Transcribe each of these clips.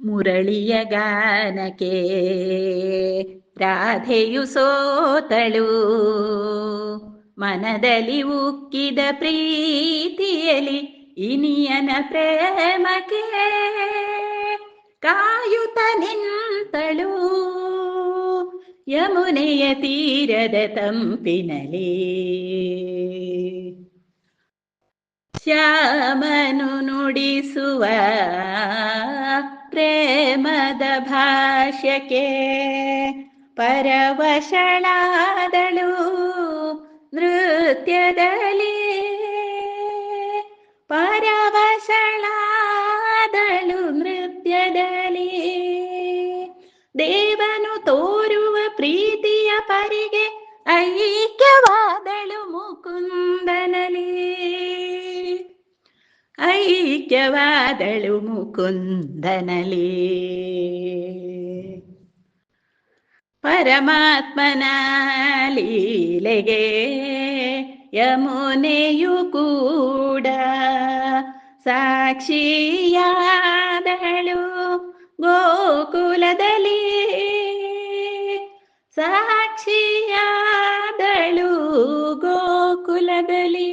ಮುರಳಿಯ ಗಾನಕ್ಕೆ ರಾಧೆಯು ಸೋತಳು. ಮನದಲ್ಲಿ ಉಕ್ಕಿದ ಪ್ರೀತಿಯಲಿ ಇನಿಯನ ಪ್ರೇಮಕ್ಕೆ ಕಾಯುತ ನಿಂತಳು. ಯಮುನೆಯ ತೀರದ ತಂಪಿನಲಿ ಶ್ಯಾಮನು ನುಡಿಸುವ ಪ್ರೇಮದ ಭಾಷ್ಯಕ್ಕೆ ಪರವಶಳಾದಳು ನೃತ್ಯದಲ್ಲಿ ಪರವಶಳಾದಳು ನೃತ್ಯದಲ್ಲಿ ದೇವನು ತೋರುವ ಪ್ರೀತಿಯ ಪರಿಗೆ ಐಕ್ಯವಾದಳು ಐಕ್ಯವಾದಳು ಮುಕುಂದನಲಿ ಪರಮಾತ್ಮನ ಲೀಲೆಗೆ ಯಮುನೆಯು ಕೂಡ ಸಾಕ್ಷಿಯಾದಳು ಗೋಕುಲದಲ್ಲಿ ಸಾಕ್ಷಿಯಾದಳು ಗೋಕುಲದಲ್ಲಿ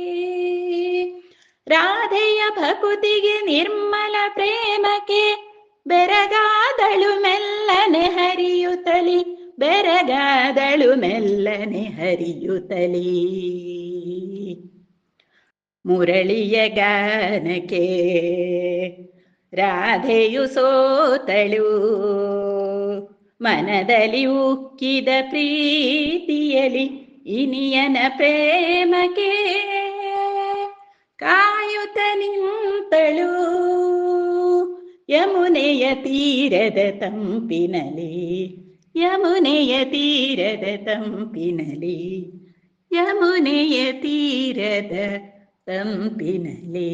ರಾಧೆಯ ಭಕುತಿಗೆ ನಿರ್ಮಲ ಪ್ರೇಮಕ್ಕೆ ಬೆರಗಾದಳು ಮೆಲ್ಲನೆ ಹರಿಯುತ್ತಲಿ, ಬೆರಗಾದಳು ಮೆಲ್ಲನೆ ಹರಿಯುತ್ತಲಿ. ಮುರಳಿಯ ಗಾನಕ್ಕೆ ರಾಧೆಯು ಸೋತಳು, ಮನದಲ್ಲಿ ಉಕ್ಕಿದ ಪ್ರೀತಿಯಲಿ ಇನಿಯನ ಪ್ರೇಮಕ್ಕೆ ನಿಂತಳು ಯಮುನೆಯ ತೀರದ ತಂಪಿನಲಿ ಯಮುನೆಯ ತೀರದ ತಂಪಿನಲಿ ಯಮುನೆಯ ತೀರದ ತಂಪಿನಲಿ